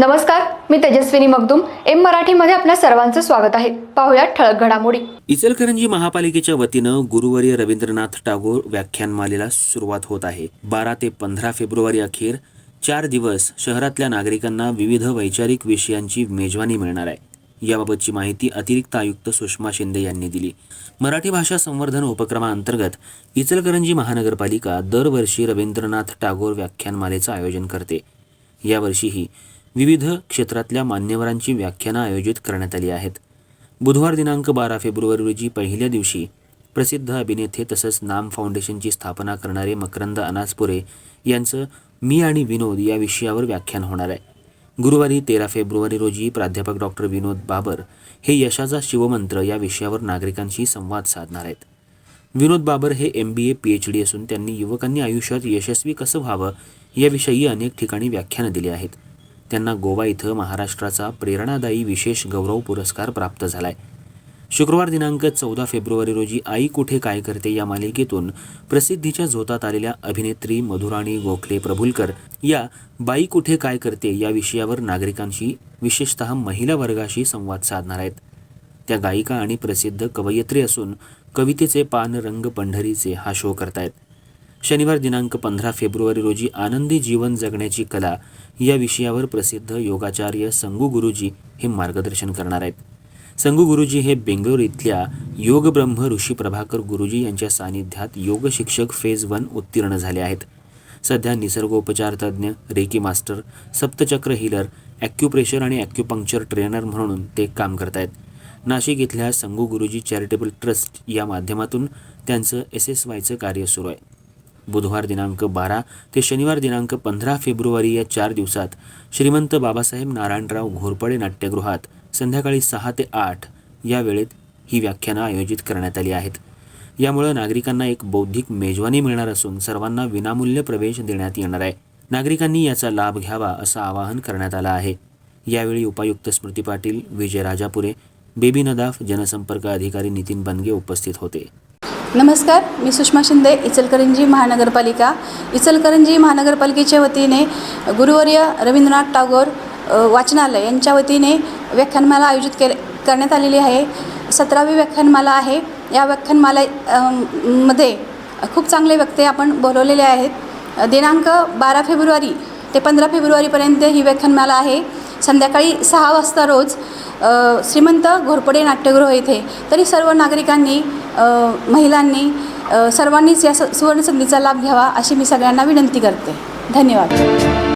नमस्कार मी तेजस्विनी मगदुम. एम मराठीमध्ये आपल्या सर्वांचं स्वागत आहे. पाहुयात ठळक घडामोडी. इचलकरंजी महापालिकेच्या वतीनं गुरुवारी रवींद्रनाथ टागोर व्याख्यानमालेला सुरुवात होत आहे. बारा ते पंधरा फेब्रुवारी अखेर चार दिवस शहरातल्या नागरिकांना विविध वैचारिक विषयांची मेजवानी मिळणार आहे. याबाबतची माहिती अतिरिक्त आयुक्त सुषमा शिंदे यांनी दिली. मराठी भाषा संवर्धन उपक्रमाअंतर्गत इचलकरंजी महानगरपालिका दरवर्षी रवींद्रनाथ टागोर व्याख्यानमालेचं आयोजन करते. यावर्षीही विविध क्षेत्रातल्या मान्यवरांची व्याख्यानं आयोजित करण्यात आली आहेत. बुधवार दिनांक बारा फेब्रुवारी रोजी पहिल्या दिवशी प्रसिद्ध अभिनेते तसंच नाम फाउंडेशनची स्थापना करणारे मकरंद अनासपुरे यांचं मी आणि विनोद या विषयावर व्याख्यान होणार आहे. गुरुवारी तेरा फेब्रुवारी रोजी प्राध्यापक डॉक्टर विनोद बाबर हे यशाचा शिवमंत्र या विषयावर नागरिकांशी संवाद साधणार आहेत. विनोद बाबर हे M B A P H D असून त्यांनी युवकांनी आयुष्यात यशस्वी कसं व्हावं याविषयी अनेक ठिकाणी व्याख्यानं दिली आहेत. त्यांना गोवा इथं महाराष्ट्राचा प्रेरणादायी विशेष गौरव पुरस्कार प्राप्त झालाय. शुक्रवार दिनांक चौदा फेब्रुवारी रोजी आई कुठे काय करते या मालिकेतून प्रसिद्धीच्या झोतात आलेल्या अभिनेत्री मधुराणी गोखले प्रभुलकर या बाई कुठे काय करते या विषयावर नागरिकांशी विशेषतः महिला वर्गाशी संवाद साधणार आहेत. त्या गायिका आणि प्रसिद्ध कवयित्री असून कवितेचे पान रंग पंढरीचे हा शो करतायत. शनिवार दिनांक पंधरा फेब्रुवारी रोजी आनंदी जीवन जगण्याची कला या विषयावर प्रसिद्ध योगाचार्य संगू गुरुजी हे मार्गदर्शन करणार आहेत. संगू गुरुजी हे बेंगलोर इथल्या योग ब्रह्म ऋषी प्रभाकर गुरुजी यांच्या सानिध्यात योग शिक्षक फेज वन उत्तीर्ण झाले आहेत. सध्या निसर्गोपचार तज्ज्ञ रेकी मास्टर सप्तचक्र हिलर ॲक्युप्रेशर आणि ॲक्युपंक्चर ट्रेनर म्हणून ते काम करत आहेत नाशिक इथल्या संगू गुरुजी चॅरिटेबल ट्रस्ट या माध्यमातून त्यांचं एस एस वायचं कार्य सुरू आहे. बुधवार दिनांक बारा ते शनिवार दिनांक पंधरा फेब्रुवारी या चार दिवसात श्रीमंत बाबासाहेब नारायणराव घोरपडे नाट्यगृहात संध्याकाळी सहा ते आठ या वेळेत ही व्याख्यानं आयोजित करण्यात आली आहेत. यामुळे नागरिकांना एक बौद्धिक मेजवानी मिळणार असून सर्वांना विनामूल्य प्रवेश देण्यात येणार आहे. नागरिकांनी याचा लाभ घ्यावा असं आवाहन करण्यात आलं आहे. यावेळी उपायुक्त स्मृती पाटील विजय राजापुरे बेबी नदाफ जनसंपर्क अधिकारी नितीन बनगे उपस्थित होते. नमस्कार मी सुषमा शिंदे इचलकरंजी महानगरपालिका. इचलकरंजी महानगरपालिकेच्या वतीने गुरुवर्य रवींद्रनाथ टागोर वाचनालय यांच्या वतीने व्याख्यानमाला आयोजित केले करण्यात आलेली आहे. सतरावी व्याख्यानमाला आहे. या व्याख्यानमाला मध्ये खूप चांगले व्यक्ते आपण बोलवलेले आहेत. दिनांक बारा फेब्रुवारी ते पंधरा फेब्रुवारीपर्यंत ही व्याख्यानमाला आहे. संध्याकाळी सहा वाजता रोज श्रीमंत घोरपडे नाट्यगृह येथे तरी सर्व नागरिकांनी महिलांनी सर्वांनीच या स सुवर्णसंधीचा लाभ घ्यावा अशी मी सगळ्यांना विनंती करते. धन्यवाद.